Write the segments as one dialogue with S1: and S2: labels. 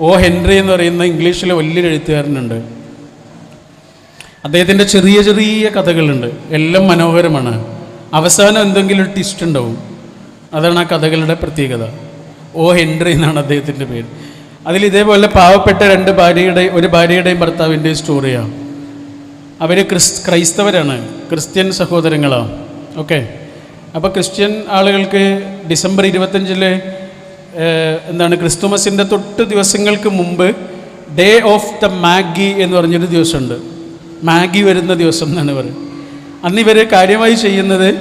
S1: ഓ Henry എന്ന് പറയുന്ന ഇംഗ്ലീഷിലെ വലിയൊരു എഴുത്തുകാരനുണ്ട്. അദ്ദേഹത്തിന്റെ ചെറിയ ചെറിയ കഥകളുണ്ട്. എല്ലാം മനോഹരമാണ്. അവസാനം എന്തെങ്കിലും ഒരു ട്വിസ്റ്റ് ഉണ്ടാവും. അതാണ് ആ കഥകളുടെ പ്രത്യേകത. ഓ ഹെൻറി എന്നാണ് അദ്ദേഹത്തിന്റെ പേര്. അതിൽ ഇതേപോലെ പാവപ്പെട്ട രണ്ട് ഭാര്യയുടെ ഒരു ഭാര്യയുടെയും ഭർത്താവിന്റെയും സ്റ്റോറിയാണ് അവർ ക്രിസ് ക്രൈസ്തവരാണ്. ക്രിസ്ത്യൻ സഹോദരങ്ങളാണ് ഓക്കെ അപ്പോൾ ക്രിസ്ത്യൻ ആളുകൾക്ക് ഡിസംബർ ഇരുപത്തഞ്ചിൽ എന്താണ് ക്രിസ്തുമസിന്റെ തൊട്ട് ദിവസങ്ങൾക്ക് മുമ്പ് ഡേ ഓഫ് ദ മാഗി എന്ന് പറഞ്ഞൊരു ദിവസമുണ്ട്. മാഗി വരുന്ന ദിവസം എന്നാണ് പറയുന്നത്. അന്ന് ഇവർ കാര്യമായി ചെയ്യുന്നത്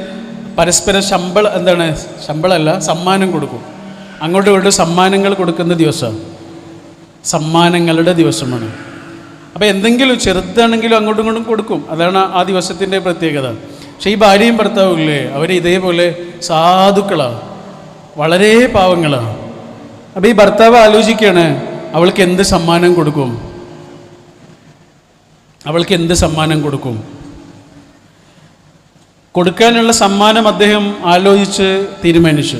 S1: പരസ്പരം ശമ്പളം എന്താണ് ശമ്പളമല്ല സമ്മാനം കൊടുക്കും. അങ്ങോട്ടും ഇങ്ങോട്ടും സമ്മാനങ്ങൾ കൊടുക്കുന്ന ദിവസമാണ്. സമ്മാനങ്ങളുടെ ദിവസമാണ്. അപ്പോൾ എന്തെങ്കിലും ചെറുതാണെങ്കിലും അങ്ങോട്ടും ഇങ്ങോട്ടും കൊടുക്കും. അതാണ് ആ ദിവസത്തിന്റെ പ്രത്യേകത. പക്ഷേ ഈ ഭാര്യയും ഭർത്താവും ഇല്ലേ? അവർ ഇതേപോലെ സാധുക്കളാണ്. വളരെ പാവങ്ങളാണ്. അപ്പോൾ ഈ ഭർത്താവ് ആലോചിക്കുകയാണ് അവൾക്ക് എന്ത് സമ്മാനം കൊടുക്കും? അവൾക്ക് എന്ത് സമ്മാനം കൊടുക്കും? കൊടുക്കാനുള്ള സമ്മാനം അദ്ദേഹം ആലോചിച്ച് തീരുമാനിച്ചു.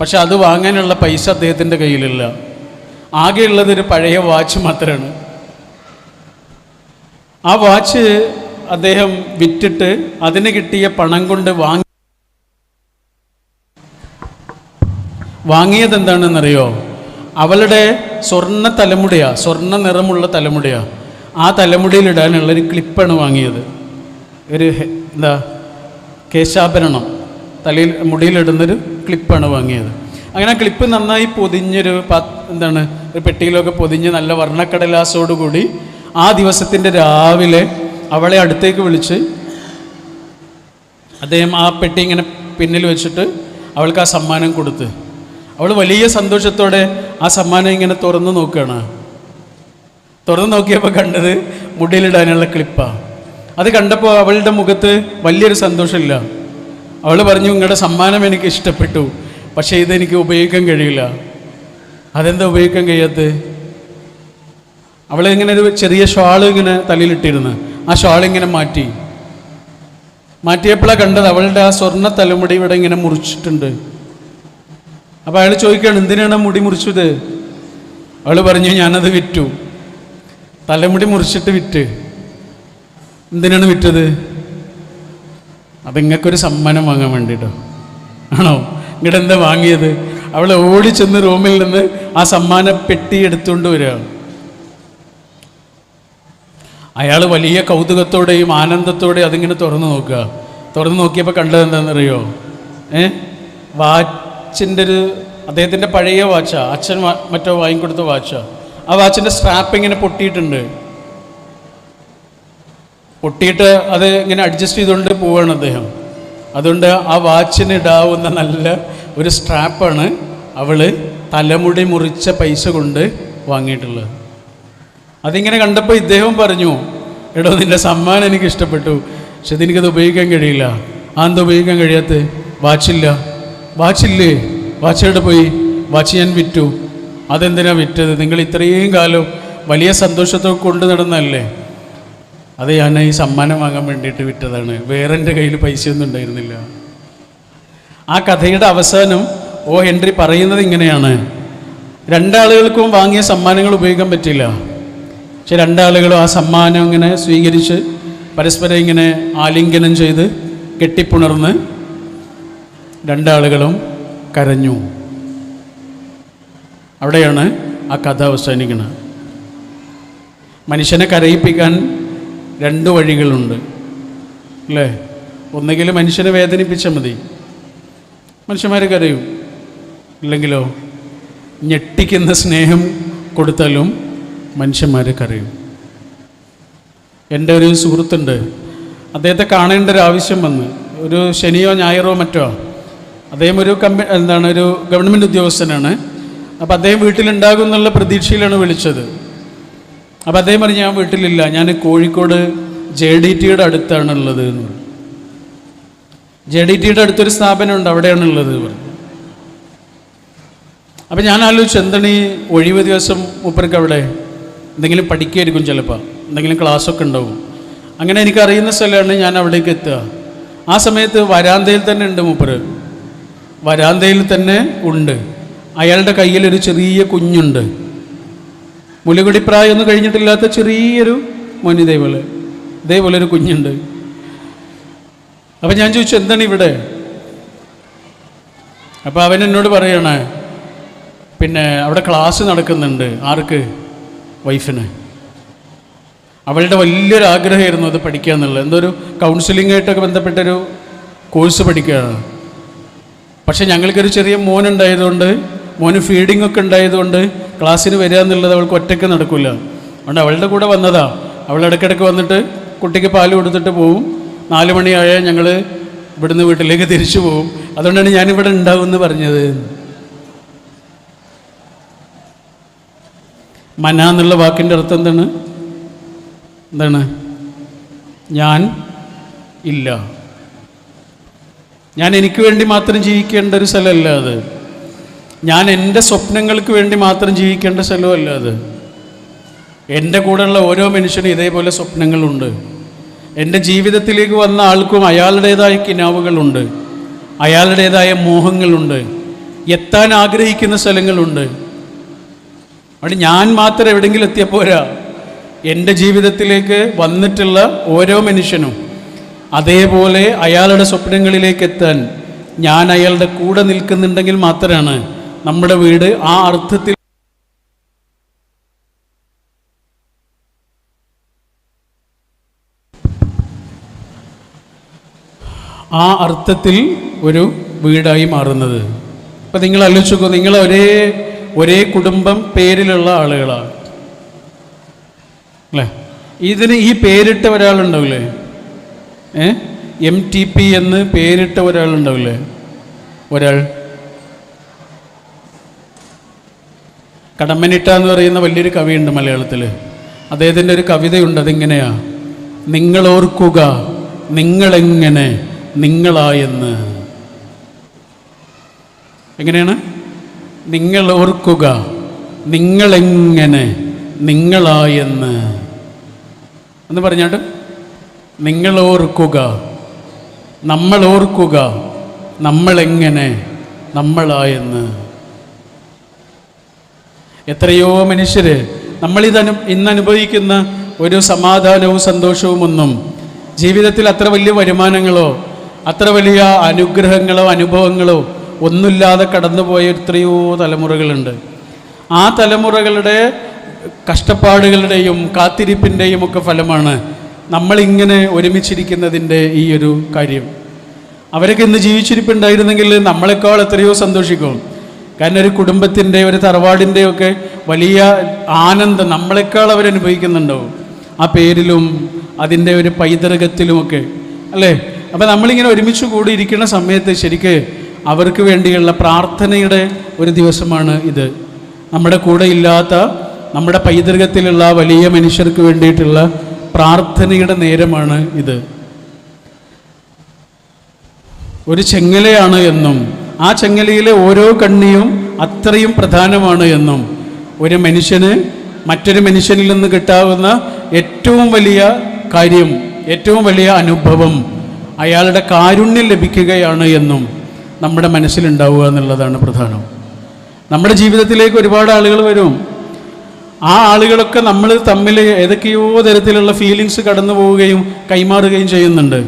S1: പക്ഷെ അത് വാങ്ങാനുള്ള പൈസ അദ്ദേഹത്തിന്റെ കയ്യിലില്ല. ആകെയുള്ളത് ഒരു പഴയ വാച്ച് മാത്രമാണ്. ആ വാച്ച് അദ്ദേഹം വിറ്റിട്ട് അതിന് കിട്ടിയ പണം കൊണ്ട് വാങ്ങി വാങ്ങിയത് എന്താണെന്നറിയോ അവളുടെ സ്വർണ തലമുടിയാണ് സ്വർണ നിറമുള്ള തലമുടിയാണ് ആ തലമുടിയിൽ ഇടാനുള്ള ഒരു ക്ലിപ്പാണ് വാങ്ങിയത്. ഒരു എന്താ കേശാഭരണം. തലയിൽ മുടിയിലിടുന്നൊരു ക്ലിപ്പാണ് വാങ്ങിയത്. അങ്ങനെ ആ ക്ലിപ്പ് നന്നായി പൊതിഞ്ഞൊരു എന്താണ് ഒരു പെട്ടിയിലൊക്കെ പൊതിഞ്ഞ് നല്ല വർണക്കടലാസോടുകൂടി ആ ദിവസത്തിന്റെ രാവിലെ അവളെ അടുത്തേക്ക് വിളിച്ച് അദ്ദേഹം ആ പെട്ടി ഇങ്ങനെ പിന്നിൽ വെച്ചിട്ട് അവൾക്ക് ആ സമ്മാനം കൊടുത്ത്. അവൾ വലിയ സന്തോഷത്തോടെ ആ സമ്മാനം ഇങ്ങനെ തുറന്നു നോക്കുകയാണ്. തുറന്നു നോക്കിയപ്പോൾ കണ്ടത് മുടിയിലിടാനുള്ള ക്ലിപ്പാണ് അത് കണ്ടപ്പോൾ അവളുടെ മുഖത്ത് വലിയൊരു സന്തോഷമില്ല. അവൾ പറഞ്ഞു നിങ്ങളുടെ സമ്മാനം എനിക്ക് ഇഷ്ടപ്പെട്ടു പക്ഷേ ഇതെനിക്ക് ഉപയോഗിക്കാൻ കഴിയില്ല. അതെന്താ ഉപയോഗിക്കാൻ കഴിയാത്തത്? അവൾ ഇങ്ങനെ ഒരു ചെറിയ ഷാൾ ഇങ്ങനെ തലയിലിട്ടിരുന്നു. ആ ഷാൾ ഇങ്ങനെ മാറ്റി. മാറ്റിയപ്പോഴാണ് കണ്ടത് അവളുടെ ആ സ്വർണ തലമുടി ഇവിടെ ഇങ്ങനെ മുറിച്ചിട്ടുണ്ട്. അപ്പോൾ അയാൾ ചോദിക്കുകയാണ് എന്തിനാണ് മുടി മുറിച്ചത്? അവൾ പറഞ്ഞു ഞാനത് വിറ്റു. തലമുടി മുറിച്ചിട്ട് വിറ്റ്. എന്തിനാണ് വിറ്റത്? അത് ഇങ്ങക്കൊരു സമ്മാനം വാങ്ങാൻ വേണ്ടിയിട്ടോ ആണോ? ഇങ്ങോട്ട് എന്താ വാങ്ങിയത്? അവൾ ഓടി ചെന്ന് റൂമിൽ നിന്ന് ആ സമ്മാന പെട്ടി എടുത്തുകൊണ്ട് വരിക അയാൾ വലിയ കൗതുകത്തോടെയും ആനന്ദത്തോടെയും അതിങ്ങനെ തുറന്നു നോക്കുക. തുറന്നു നോക്കിയപ്പോൾ കണ്ടത് എന്താണെന്നറിയോ? ഏ? വാച്ചിന്റെ ഒരു അദ്ദേഹത്തിന്റെ പഴയ വാച്ചാണ് അച്ഛൻ മറ്റോ വാങ്ങിക്കൊടുത്ത വാച്ചാണ് ആ വാച്ചിന്റെ സ്ട്രാപ്പ് ഇങ്ങനെ പൊട്ടിയിട്ടുണ്ട്. പൊട്ടിയിട്ട് അത് ഇങ്ങനെ അഡ്ജസ്റ്റ് ചെയ്തുകൊണ്ട് പോവുകയാണ് അദ്ദേഹം. അതുകൊണ്ട് ആ വാച്ചിന് ഇടാവുന്ന നല്ല ഒരു സ്ട്രാപ്പാണ് അവൾ തലമുടി മുറിച്ച പൈസ കൊണ്ട് വാങ്ങിയിട്ടുള്ളത്. അതിങ്ങനെ കണ്ടപ്പോൾ ഇദ്ദേഹം പറഞ്ഞു എടോ നിന്റെ സമ്മാനം എനിക്ക് ഇഷ്ടപ്പെട്ടു പക്ഷെ എനിക്കത് ഉപയോഗിക്കാൻ കഴിയില്ല. ആ എന്താ ഉപയോഗിക്കാൻ കഴിയാത്ത വാച്ചില്ല. വാച്ചില്ലേ? വാച്ച് എവിടെ പോയി? വാച്ച് ഞാൻ വിറ്റു. അതെന്തിനാ വിറ്റത്? നിങ്ങൾ ഇത്രയും കാലം വലിയ സന്തോഷത്തോടെ കൊണ്ടു നടന്നല്ലേ അത് ഞാൻ ഈ സമ്മാനം വാങ്ങാൻ വേണ്ടിയിട്ട് വിറ്റതാണ്. വേറെ എന്റെ കയ്യിൽ പൈസയൊന്നും ഉണ്ടായിരുന്നില്ല. ആ കഥയുടെ അവസാനം ഓ ഹെൻറി പറയുന്നത് ഇങ്ങനെയാണ്. രണ്ടാളുകൾക്കും വാങ്ങിയ സമ്മാനങ്ങൾ ഉപയോഗിക്കാൻ പറ്റില്ല. പക്ഷെ രണ്ടാളുകളും ആ സമ്മാനം ഇങ്ങനെ സ്വീകരിച്ച് പരസ്പരം ഇങ്ങനെ ആലിംഗനം ചെയ്ത് കെട്ടിപ്പുണർന്ന് രണ്ടാളുകളും കരഞ്ഞു. അവിടെയാണ് ആ കഥ അവസാനിക്കുന്നത്. മനുഷ്യനെ കരയിപ്പിക്കാൻ രണ്ട് വഴികളുണ്ട്. അല്ലേ? ഒന്നുകിൽ മനുഷ്യനെ വേദനിപ്പിച്ചാൽ മതി. മനുഷ്യന്മാർ കരയും. ഇല്ലെങ്കിലോ? ഞെട്ടിക്കുന്ന സ്നേഹം കൊടുത്താലും മനുഷ്യന്മാർ കരയും. എന്റെ ഒരു സുഹൃത്തുണ്ട്. അദ്ദേഹത്തെ കാണേണ്ട ഒരു ആവശ്യം വന്ന്. ഒരു ശനിയോ ഞായറോ മറ്റോ അദ്ദേഹം ഒരു കമ്പ എന്താണ് ഒരു ഗവൺമെന്റ് ഉദ്യോഗസ്ഥനാണ്. അപ്പോൾ അദ്ദേഹം വീട്ടിലുണ്ടാകും എന്നുള്ള പ്രതീക്ഷയിലാണ് വിളിച്ചത്. അപ്പോൾ അദ്ദേഹം പറഞ്ഞു ഞാൻ വീട്ടിലില്ല. ഞാൻ കോഴിക്കോട് ജെ ഡി ടിയുടെ അടുത്താണുള്ളത് എന്ന് പറഞ്ഞു. ജെ ഡി ടിയുടെ അടുത്തൊരു സ്ഥാപനമുണ്ട് അവിടെയാണുള്ളത് എന്ന് പറഞ്ഞു. അപ്പം ഞാൻ ആലോചിച്ചു എന്താണ് ഈ ഒഴിവ് ദിവസം മൂപ്പർക്ക് അവിടെ? എന്തെങ്കിലും പഠിക്കുമായിരിക്കും ചിലപ്പോൾ എന്തെങ്കിലും ക്ലാസ്സൊക്കെ ഉണ്ടാവും. അങ്ങനെ എനിക്കറിയുന്ന സ്ഥലമാണ് ഞാൻ അവിടേക്ക് എത്തുക. ആ സമയത്ത് വരാന്തയിൽ തന്നെ ഉണ്ട് മൂപ്പര്. വരാന്തയിൽ തന്നെ ഉണ്ട്. അയാളുടെ കയ്യിൽ ഒരു ചെറിയ കുഞ്ഞുണ്ട്. മുലകുടി പ്രായമൊന്നും കഴിഞ്ഞിട്ടില്ലാത്ത ചെറിയൊരു മോൻ ഇതേപോലെ ഇതേപോലെ ഒരു കുഞ്ഞുണ്ട്. അപ്പം ഞാൻ ചോദിച്ചു എന്താണ് ഇവിടെ? അപ്പോൾ അവൻ എന്നോട് പറയണേ പിന്നെ അവിടെ ക്ലാസ് നടക്കുന്നുണ്ട് ആർക്ക്? വൈഫിന്. അവളുടെ വലിയൊരു ആഗ്രഹമായിരുന്നു അത് പഠിക്കുക എന്നുള്ളത് എന്തോ ഒരു കൗൺസിലിംഗ് ആയിട്ടൊക്കെ ബന്ധപ്പെട്ടൊരു കോഴ്സ് പഠിക്കുകയാണ്. പക്ഷെ ഞങ്ങൾക്കൊരു ചെറിയ മോൻ ഉണ്ടായതുകൊണ്ട് മോന് ഫീഡിംഗ് ഒക്കെ ഉണ്ടായതുകൊണ്ട് ക്ലാസ്സിന് വരിക എന്നുള്ളത് അവൾക്ക് ഒറ്റയ്ക്ക് നടക്കില്ല അതുകൊണ്ട് അവളുടെ കൂടെ വന്നതാ. അവൾ ഇടയ്ക്കിടയ്ക്ക് വന്നിട്ട് കുട്ടിക്ക് പാൽ കൊടുത്തിട്ട് പോവും. നാല് മണിയായാൽ ഞങ്ങൾ ഇവിടുന്ന് വീട്ടിലേക്ക് തിരിച്ചു പോവും. അതുകൊണ്ടാണ് ഞാനിവിടെ ഉണ്ടാവുമെന്ന് പറഞ്ഞത്. മന എന്നുള്ള വാക്കിന്റെ അർത്ഥം എന്താണ്? എന്താണ്? ഞാൻ ഇല്ല. ഞാൻ എനിക്ക് വേണ്ടി മാത്രം ജീവിക്കേണ്ട ഒരു സ്ഥലമല്ല അത്. ഞാൻ എന്റെ സ്വപ്നങ്ങൾക്ക് വേണ്ടി മാത്രം ജീവിക്കേണ്ട സ്ഥലമല്ല അത്. എന്റെ കൂടെയുള്ള ഓരോ മനുഷ്യനും ഇതേപോലെ സ്വപ്നങ്ങളുണ്ട്. എന്റെ ജീവിതത്തിലേക്ക് വന്ന ആൾക്കും അയാളുടേതായ കിനാവുകളുണ്ട്. അയാളുടേതായ മോഹങ്ങളുണ്ട്. എത്താൻ ആഗ്രഹിക്കുന്ന സ്ഥലങ്ങളുണ്ട്. അവിടെ ഞാൻ മാത്രം എവിടെയെങ്കിലും എത്തിയപ്പോരാ എന്റെ ജീവിതത്തിലേക്ക് വന്നിട്ടുള്ള ഓരോ മനുഷ്യനും അതേപോലെ അയാളുടെ സ്വപ്നങ്ങളിലേക്ക് എത്താൻ ഞാൻ അയാളുടെ കൂടെ നിൽക്കുന്നുണ്ടെങ്കിൽ മാത്രമാണ് നമ്മുടെ വീട് ആ അർത്ഥത്തിൽ ആ അർത്ഥത്തിൽ ഒരു വീടായി മാറുന്നത്. ഇപ്പം നിങ്ങൾ ആലോചിച്ചോക്കൂ നിങ്ങൾ ഒരേ ഒരേ കുടുംബം പേരിലുള്ള ആളുകളാണ് അല്ലേ? ഇതിന് ഈ പേരിട്ട ഒരാളുണ്ടാവില്ലേ? എം ടി പി എന്ന് പേരിട്ട ഒരാളുണ്ടാവില്ലേ? ഒരാൾ. കടമ്മനിട്ട എന്ന് പറയുന്ന വലിയൊരു കവിയുണ്ട് മലയാളത്തിൽ. അദ്ദേഹത്തിന്റെ ഒരു കവിതയുണ്ട് അതിങ്ങനെയാ. നിങ്ങൾ നിങ്ങളോർക്കുക നിങ്ങളെങ്ങനെ നിങ്ങളായെന്ന്. എങ്ങനെയാണ്? നിങ്ങൾ ഓർക്കുക നിങ്ങളെങ്ങനെ നിങ്ങളായെന്ന്. എന്ന് പറഞ്ഞാട്ട് നിങ്ങൾ ഓർക്കുക നമ്മൾ ഓർക്കുക നമ്മളെങ്ങനെ നമ്മളായെന്ന്. എത്രയോ മനുഷ്യർ നമ്മളിത് ഇന്നനുഭവിക്കുന്ന ഇന്ന് ഒരു സമാധാനവും സന്തോഷവും ഒന്നും ജീവിതത്തിൽ അത്ര വലിയ വരുമാനങ്ങളോ അത്ര വലിയ അനുഗ്രഹങ്ങളോ അനുഭവങ്ങളോ ഒന്നുമില്ലാതെ കടന്നുപോയ എത്രയോ തലമുറകളുണ്ട്. ആ തലമുറകളുടെ കഷ്ടപ്പാടുകളുടെയും കാത്തിരിപ്പിന്റെയും ഒക്കെ ഫലമാണ് നമ്മളിങ്ങനെ ഒരുമിച്ചിരിക്കുന്നതിന്റെ ഈ ഒരു കാര്യം. അവരൊക്കെ ഇന്ന് ജീവിച്ചിരിപ്പുണ്ടായിരുന്നെങ്കിൽ നമ്മളെക്കാൾ എത്രയോ സന്തോഷിക്കും. കാരണം ഒരു കുടുംബത്തിന്റെ ഒരു തറവാടിന്റെ ഒക്കെ വലിയ ആനന്ദം നമ്മളെക്കാൾ അവരനുഭവിക്കുന്നുണ്ടാവും. ആ പേരിലും അതിന്റെ ഒരു പൈതൃകത്തിലുമൊക്കെ. അല്ലേ? അപ്പം നമ്മളിങ്ങനെ ഒരുമിച്ച് കൂടി ഇരിക്കുന്ന സമയത്ത് ശരിക്ക് അവർക്ക് വേണ്ടിയുള്ള പ്രാർത്ഥനയുടെ ഒരു ദിവസമാണ് ഇത്. നമ്മുടെ കൂടെ ഇല്ലാത്ത നമ്മുടെ പൈതൃകത്തിലുള്ള വലിയ മനുഷ്യർക്ക് വേണ്ടിയിട്ടുള്ള പ്രാർത്ഥനയുടെ നേരമാണ് ഇത്. ഒരു ചെങ്ങലയാണ് എന്നും ആ ചെങ്ങലയിലെ ഓരോ കണ്ണിയും അത്രയും പ്രധാനമാണ് എന്നും ഒരു മനുഷ്യന് മറ്റൊരു മനുഷ്യനിൽ നിന്ന് കിട്ടാവുന്ന ഏറ്റവും വലിയ കാര്യം ഏറ്റവും വലിയ അനുഭവം അയാളുടെ കാരുണ്യം ലഭിക്കുകയാണ് എന്നും നമ്മുടെ മനസ്സിലുണ്ടാവുക എന്നുള്ളതാണ് പ്രധാനം. നമ്മുടെ ജീവിതത്തിലേക്ക് ഒരുപാട് ആളുകൾ വരും. ആ ആളുകളൊക്കെ നമ്മൾ തമ്മിൽ ഏതൊക്കെയോ തരത്തിലുള്ള ഫീലിങ്സ് കടന്നു പോവുകയും കൈമാറുകയും ചെയ്യുന്നുണ്ട്.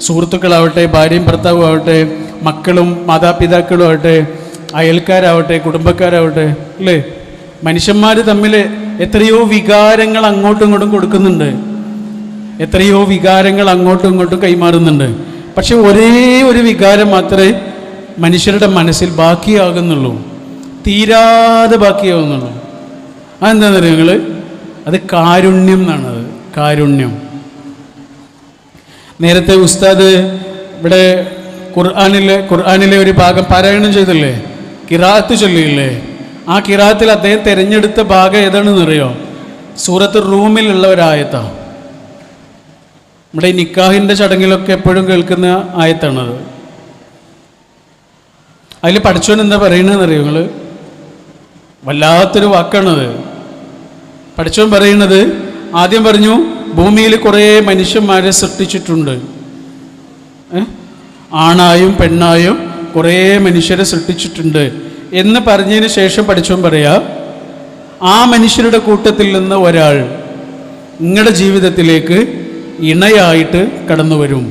S1: സുഹൃത്തുക്കളാവട്ടെ ഭാര്യയും ഭർത്താവും ആവട്ടെ മക്കളും മാതാപിതാക്കളും ആവട്ടെ അയൽക്കാരാവട്ടെ കുടുംബക്കാരാവട്ടെ അല്ലേ? മനുഷ്യന്മാർ തമ്മിൽ എത്രയോ വികാരങ്ങൾ അങ്ങോട്ടും ഇങ്ങോട്ടും കൊടുക്കുന്നുണ്ട്. എത്രയോ വികാരങ്ങൾ അങ്ങോട്ടും ഇങ്ങോട്ടും കൈമാറുന്നുണ്ട്. പക്ഷെ ഒരേ ഒരു വികാരം മാത്രമേ മനുഷ്യരുടെ മനസ്സിൽ ബാക്കിയാകുന്നുള്ളൂ. തീരാതെ ബാക്കിയാകുന്നുള്ളൂ. അതെന്താണെന്നറിയോ നിങ്ങൾ അത് കാരുണ്യം എന്നാണത്. കാരുണ്യം. നേരത്തെ ഉസ്താദ് ഇവിടെ ഖുർആാനിലെ ഖുർആാനിലെ ഒരു ഭാഗം പാരായണം ചെയ്തില്ലേ? കിറാത്ത് ചൊല്ലിയില്ലേ? ആ കിറാത്തിൽ അദ്ദേഹം തിരഞ്ഞെടുത്ത ഭാഗം ഏതാണെന്ന് അറിയോ? സൂറത്ത് റൂമിലുള്ള ഒരായത്താണ് നമ്മുടെ ഈ നിക്കാഹിന്റെ ചടങ്ങിലൊക്കെ എപ്പോഴും കേൾക്കുന്ന ആയത്താണത്. അതിൽ പഠിച്ചോൻ എന്താ പറയണതെന്ന് അറിയോ നിങ്ങൾ വല്ലാത്തൊരു വാക്കാണത്. പഠിച്ചവൻ പറയുന്നത് ആദ്യം പറഞ്ഞു ഭൂമിയിൽ കുറേ മനുഷ്യന്മാരെ സൃഷ്ടിച്ചിട്ടുണ്ട്. ആണായും പെണ്ണായും കുറേ മനുഷ്യരെ സൃഷ്ടിച്ചിട്ടുണ്ട് എന്ന് പറഞ്ഞതിന് ശേഷം പഠിച്ചവൻ പറയാ ആ മനുഷ്യരുടെ കൂട്ടത്തിൽ നിന്ന് ഒരാൾ നിങ്ങളുടെ ജീവിതത്തിലേക്ക് ഇണയായിട്ട് കടന്നു വരും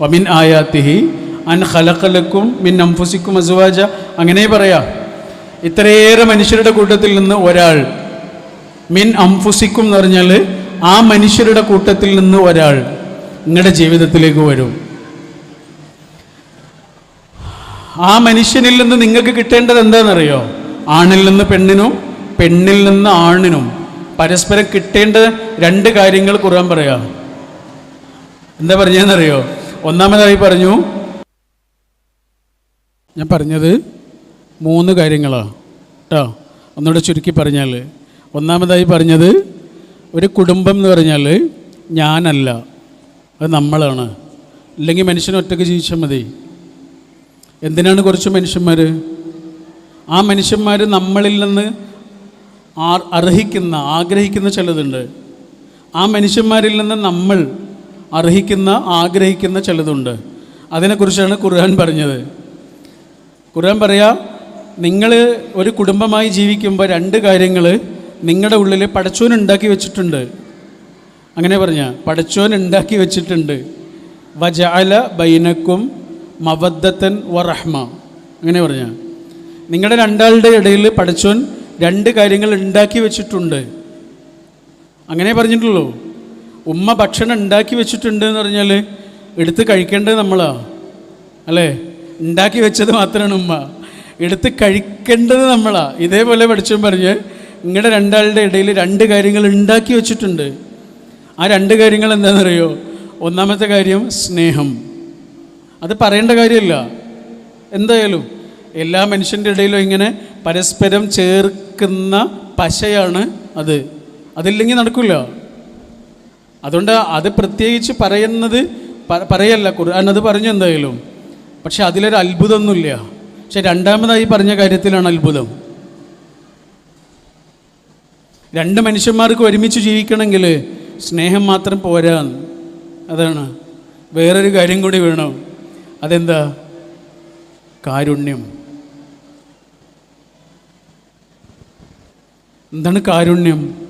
S1: വമിൻ ആയാത്തിഹി അൻ ഖലഖലക്കും മിൻ അംഫുസിക്കും അസുവാജ. അങ്ങനെ പറയാം ഇത്രയേറെ മനുഷ്യരുടെ കൂട്ടത്തിൽ നിന്ന് ഒരാൾ മിൻ അംഫുസിക്കും എന്ന് പറഞ്ഞാൽ ആ മനുഷ്യരുടെ കൂട്ടത്തിൽ നിന്ന് ഒരാൾ നിങ്ങളുടെ ജീവിതത്തിലേക്ക് വരും. ആ മനുഷ്യനിൽ നിന്ന് നിങ്ങൾക്ക് കിട്ടേണ്ടത് എന്താണെന്നറിയോ? ആണിൽ നിന്ന് പെണ്ണിനും പെണ്ണിൽ നിന്ന് ആണിനും പരസ്പരം കിട്ടേണ്ട രണ്ട് കാര്യങ്ങൾ ഖുർആൻ പറയാം. എന്താ പറഞ്ഞതെന്നറിയോ? ഒന്നാമതായി പറഞ്ഞു ഞാൻ പറഞ്ഞത് മൂന്ന് കാര്യങ്ങളാണ് കേട്ടോ ഒന്നുകൂടെ ചുരുക്കി പറഞ്ഞാൽ ഒന്നാമതായി പറഞ്ഞത് ഒരു കുടുംബം എന്ന് പറഞ്ഞാൽ ഞാനല്ല. അത് നമ്മളാണ്. അല്ലെങ്കിൽ മനുഷ്യൻ ഒറ്റയ്ക്ക് ജീവിച്ചാൽ മതി. എന്തിനാണ് കുറച്ച് മനുഷ്യന്മാർ ആ മനുഷ്യന്മാർ നമ്മളിൽ നിന്ന് അർഹിക്കുന്ന ആഗ്രഹിക്കുന്ന ചിലതുണ്ട്. ആ മനുഷ്യന്മാരിൽ നിന്ന് നമ്മൾ അർഹിക്കുന്ന ആഗ്രഹിക്കുന്ന ചിലതുണ്ട്. അതിനെക്കുറിച്ചാണ് ഖുർആൻ പറഞ്ഞത്. ഖുർആൻ പറയാ നിങ്ങൾ ഒരു കുടുംബമായി ജീവിക്കുമ്പോൾ രണ്ട് കാര്യങ്ങൾ നിങ്ങളുടെ ഉള്ളിൽ പടച്ചോൻ ഉണ്ടാക്കി വെച്ചിട്ടുണ്ട്. അങ്ങനെ പറഞ്ഞ പടച്ചോൻ ഉണ്ടാക്കി വെച്ചിട്ടുണ്ട്. വജഅല ബൈനക്കും മവദ്ദത്തൻ വറഹ്മ അങ്ങനെ പറഞ്ഞ നിങ്ങളുടെ രണ്ടാളുടെ ഇടയിൽ പടച്ചോൻ രണ്ട് കാര്യങ്ങൾ ഉണ്ടാക്കി വെച്ചിട്ടുണ്ട്. അങ്ങനെ പറഞ്ഞിട്ടുള്ളൂ. ഉമ്മ ഭക്ഷണം ഉണ്ടാക്കി വെച്ചിട്ടുണ്ട് എന്ന് പറഞ്ഞാൽ എടുത്ത് കഴിക്കേണ്ടത് നമ്മളാ. അല്ലേ? ഉണ്ടാക്കി വെച്ചത് മാത്രമാണ് ഉമ്മ. എടുത്ത് കഴിക്കേണ്ടത് നമ്മളാ. ഇതേപോലെ പഠിച്ചും പറഞ്ഞ് നിങ്ങളുടെ രണ്ടാളുടെ ഇടയിൽ രണ്ട് കാര്യങ്ങൾ ഉണ്ടാക്കി വെച്ചിട്ടുണ്ട്. ആ രണ്ട് കാര്യങ്ങൾ എന്താണെന്നറിയോ? ഒന്നാമത്തെ കാര്യം സ്നേഹം. അത് പറയേണ്ട കാര്യമില്ല. എന്തായാലും എല്ലാ മനുഷ്യന്റെ ഇടയിലും ഇങ്ങനെ പരസ്പരം ചേർക്കുന്ന പശയാണ് അത്. അതില്ലെങ്കിൽ നടക്കില്ല അതുകൊണ്ട് അത് പ്രത്യേകിച്ച് പറയുന്നത് പറയല്ല. ഖുർആൻ അത് പറഞ്ഞു എന്തായാലും. പക്ഷെ അതിലൊരു അത്ഭുതമൊന്നുമില്ല. പക്ഷെ രണ്ടാമതായി പറഞ്ഞ കാര്യത്തിലാണ് അത്ഭുതം. രണ്ട് മനുഷ്യന്മാർക്ക് ഒരുമിച്ച് ജീവിക്കണമെങ്കിൽ സ്നേഹം മാത്രം പോരാ. അതാണ്. വേറൊരു കാര്യം കൂടി വേണം. അതെന്താ? കാരുണ്യം. എന്താണ് കാരുണ്യം?